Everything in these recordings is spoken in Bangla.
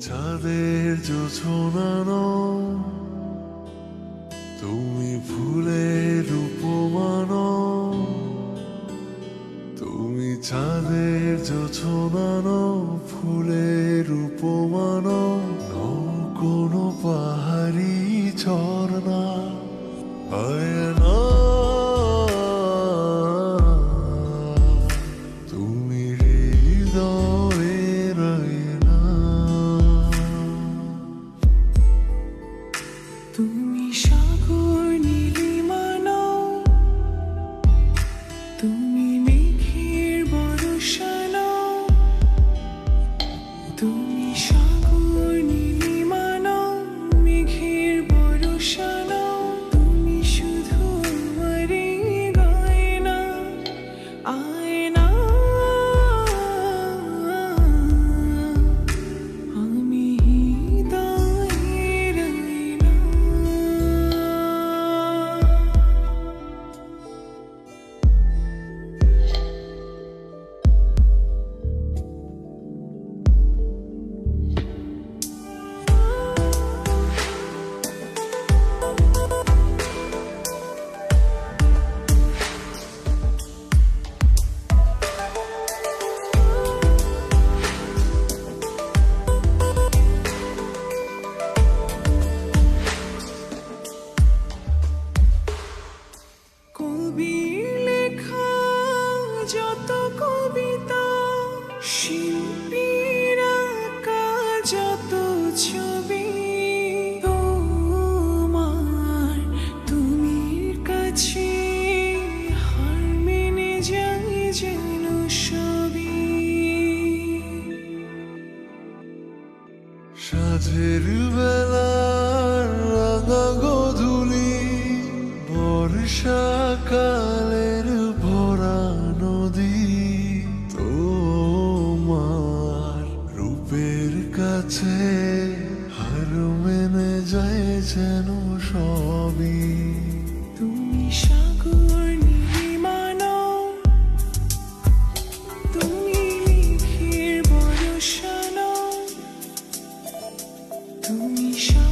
চাঁদের জোছনানো তুমি ফুলের উপমানো তুমি চাঁদের জোছনানো ফুলের উপমানো কবিতা শিল্পীর আঁকা ছবি, তোমার তুমির কাছে হার মেনে যেন সবই। সাঁঝের বেলার রাঙা গধুলি বর্ষাকালের তুমি সাগর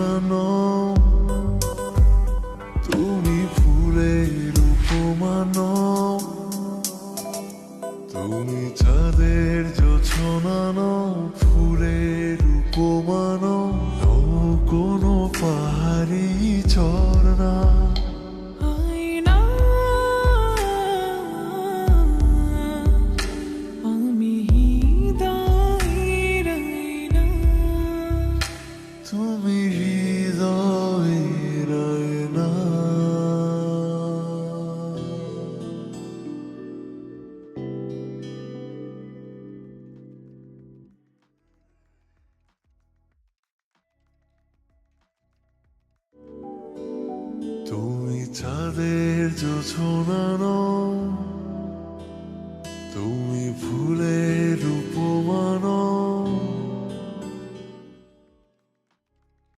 I know চাঁদের জোছনানো তুমি ফুলের রূপমানো